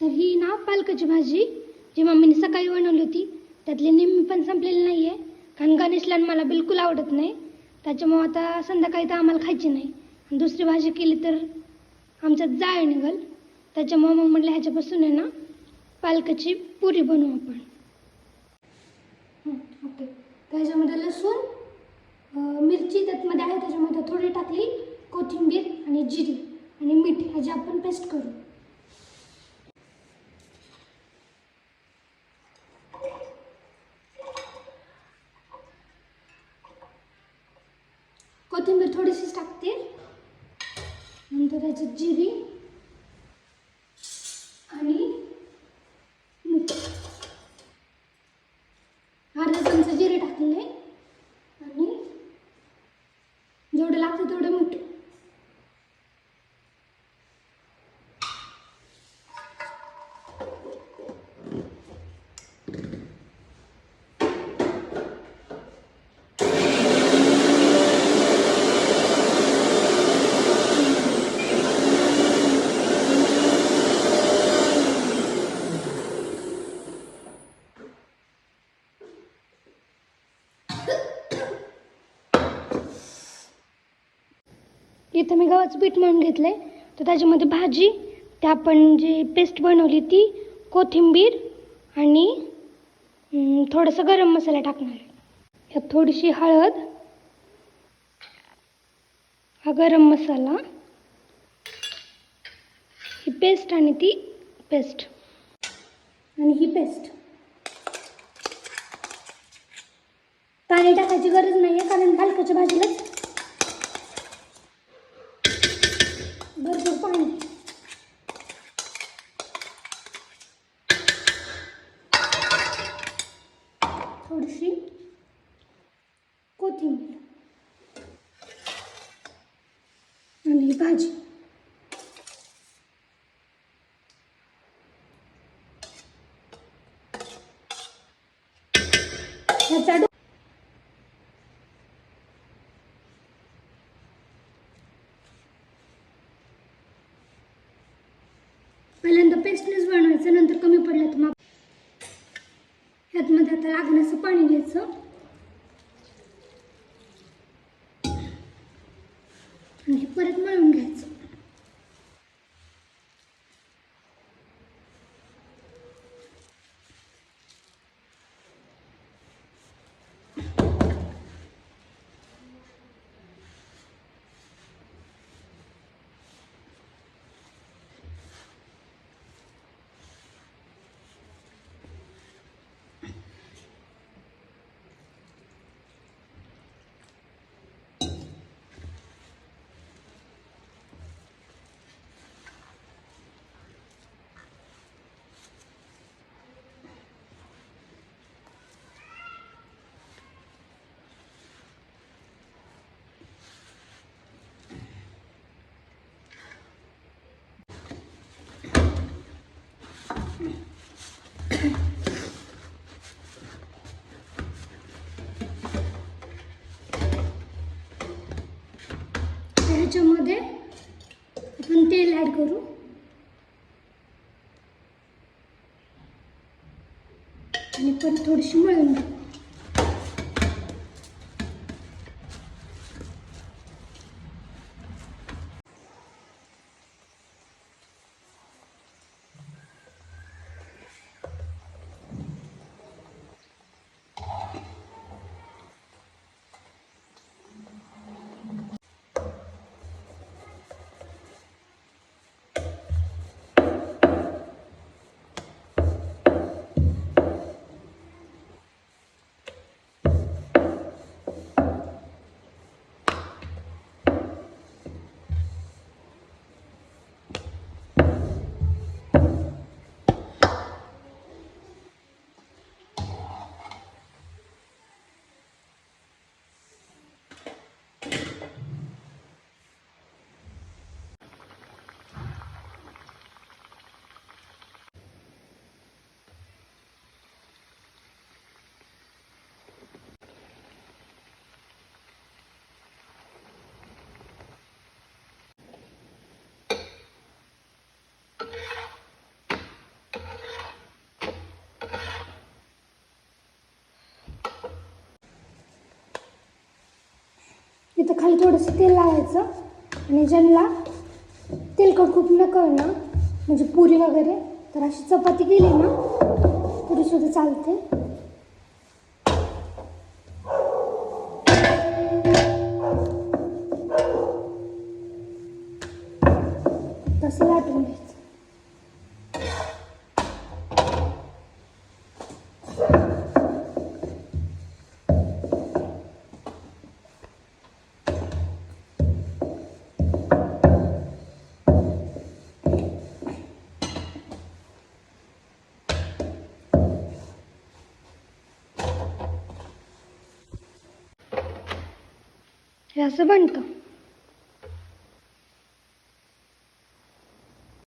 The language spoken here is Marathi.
तर ही ना पालकाची भाजी जी मम्मीने सकाळी बनवली होती त्यातली निम्मी पण संपलेली नाही आहे कारण गणेशला मला बिलकुल आवडत नाही. त्याच्यामुळं आता संध्याकाळी तर आम्हाला खायची नाही. आणि दुसरी भाजी केली तर आमच्यात जाळ निघल. त्याच्यामुळं मग म्हटलं ह्याच्यापासून आहे ना पालकाची पुरी बनवू आपण. ओके. त्याच्यामध्ये लसूण मिरची त्यातमध्ये आहे त्याच्यामध्ये थोडी टाकली कोथिंबीर आणि जिरी आणि मीठ ह्याची आपण पेस्ट करू. कोथिंबीर थोडीशीच टाकते. नंतर त्याची जिरी आणि मीठ अर्धा चमचा जिरे टाकलेले आणि जेवढं लागतं तेवढं मीठ इथं मी गव्हाचं पीठ म्हणून घेतलं आहे तर त्याच्यामध्ये भाजी त्या आपण जी पेस्ट बनवली ती कोथिंबीर आणि थोडंसं गरम मसाला टाकणार आहे. यात थोडीशी हळद हा गरम मसाला ही पेस्ट आणि ती पेस्ट. आणि ही पेस्ट. पाणी टाकायची गरज नाही आहे कारण पालकाच्या भाजीलाच भरपूर पाणी थोडीशी कोथिंबीर आणि भाजी ह्याचा डो- पहिल्यांदा पेस्टनेच बनवायचं नंतर कमी पडलं तर मग ह्यातमध्ये आता लागण्याचं पाणी घ्यायचं. आणि हे परत मळून घ्यायचं ह्याच्यामध्ये आपण तेल ॲड करू? आणि पण थोडीशी मळून घेऊ खाली थोडंसं तेल लावायचं. आणि ज्यांना तेलकट खूप नको ना म्हणजे पुरी वगैरे तर अशी चपाती केली ना तरीसुद्धा चालते. तसं वाटून घ्यायचं. हे असं बनतं.